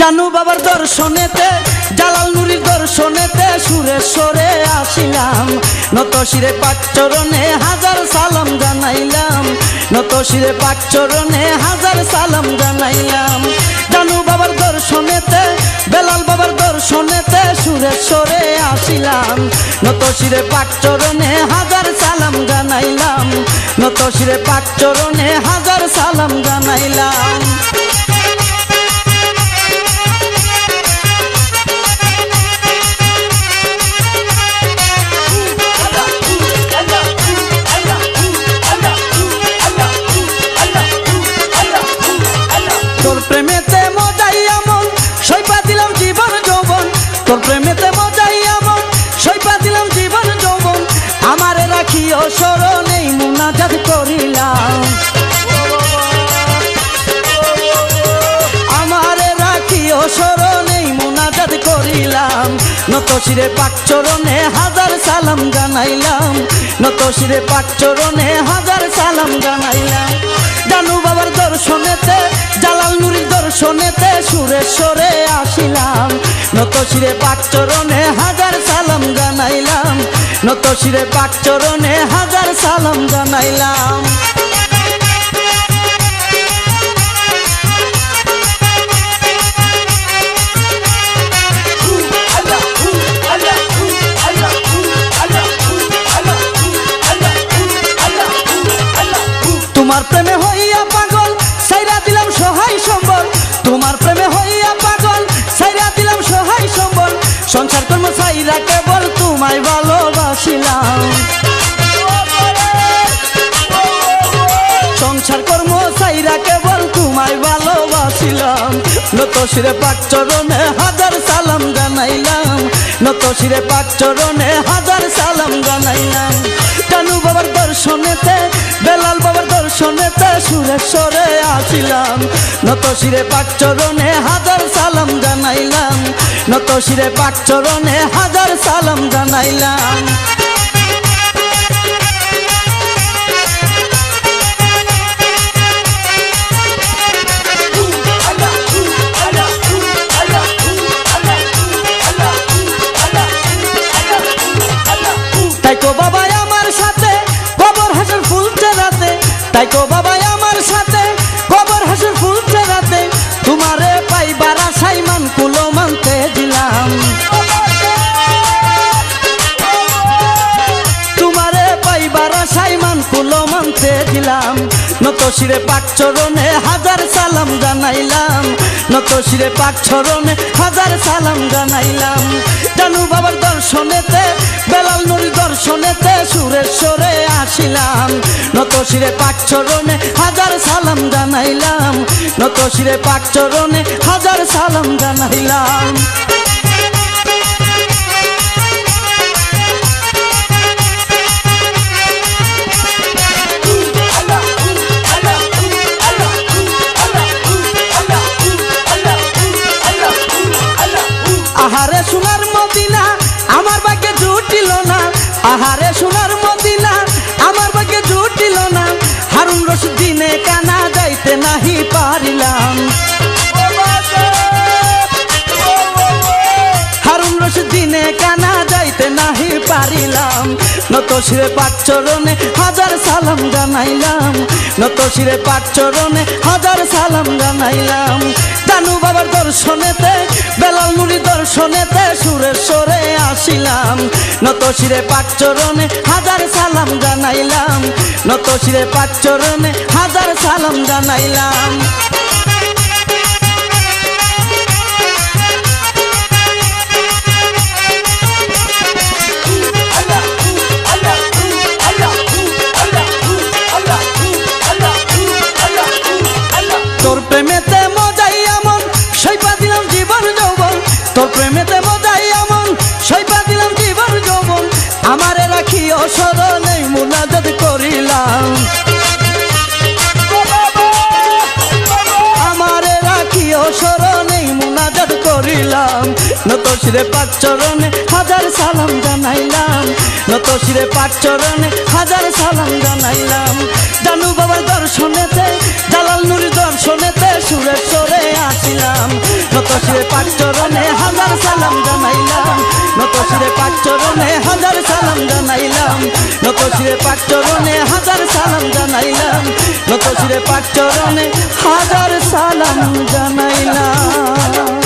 জানু বাবার দর্শনেতে, জালাল নুরির দর্শনেতে সুরেশ্বরে আসিলাম। নত শিরে পাকচরণে হাজার সালাম জানাইলাম। নত শিরে পাকচরণে হাজার সালাম জানাইলাম। জানু বাবার দর্শনেতে, বেলাল বাবার দর্শনেতে সুরেশ্বরে আসিলাম। নত শিরে পাকচরণে হাজার সালাম জানাইলাম। নত শিরে পাকচরণে হাজার সালাম জানাইলাম। করিলাম নত শিরে পাকচরণে হাজার সালাম জানাইলাম। নত শিরে পাকচরণে হাজার সালাম জানাইলাম। জানু বাবার দর্শনেতে, জালাল নুরির দর্শনেতে সুরে সরে আসিলাম। নত শিরে পাকচরণে হাজার সালাম জানাইলাম। নত শিরে পাকচরণে হাজার সালাম জানাইলাম। ভালোবাসিলাম নত শিরে পাক চরণে হাজার সালাম জানাইলাম। নত শিরে পাক চরণে হাজার সালাম জানাইলাম। জানু বাবার দর্শনেতে, বেলাল বাবার দর্শনেতে সুরেশ্বরে আসিলাম। নত শিরে পাক চরণে হাজার সালাম জানাইলাম। নত শিরে পাক চরণে হাজার সালাম জানাইলাম। নত শিরে পাক চরণে হাজার সালাম জানাইলাম। নত শিরে পাক চরণে হাজার সালাম জানাইলাম। জানু বাবার দর্শনেতে, বেলাল নুরি দর্শনেতে সুরেশ্বরে আসিলাম। নত শিরে পাক চরণে হাজার সালাম জানাইলাম। নত শিরে পাক চরণে হাজার সালাম জানাইলাম। আহারে সোনার মদিনা আমার বাকে জুটিল না। আহারে সোনার নত শিরে চরণে হাজার সালাম জানাইলাম। নত শিরে চরণে হাজার সালাম জানাইলাম। জানু বাবার দর্শনেতে, বেলাল নুরি দর্শনেতে সুরে সরে আসিলাম। নতশিরে শিরে চরণে হাজার সালাম জানাইলাম। নতশিরে শিরে চরণে হাজার সালাম জানাইলাম। অসরণে মুনাজাত করিলাম। আমারে রাখি অসরণে মুনাজাত করিলাম। নত শিরে পাঁচ চরণে হাজার সালাম জানাইলাম। নত শিরে পাঁচ চরণে হাজার সালাম জানাইলাম। জানু বাবার দর্শনেতে শিরে পাক চরণে হাজার সালাম জানাইলাম। নত শিরে পাক চরণে হাজার সালাম জানাইলাম।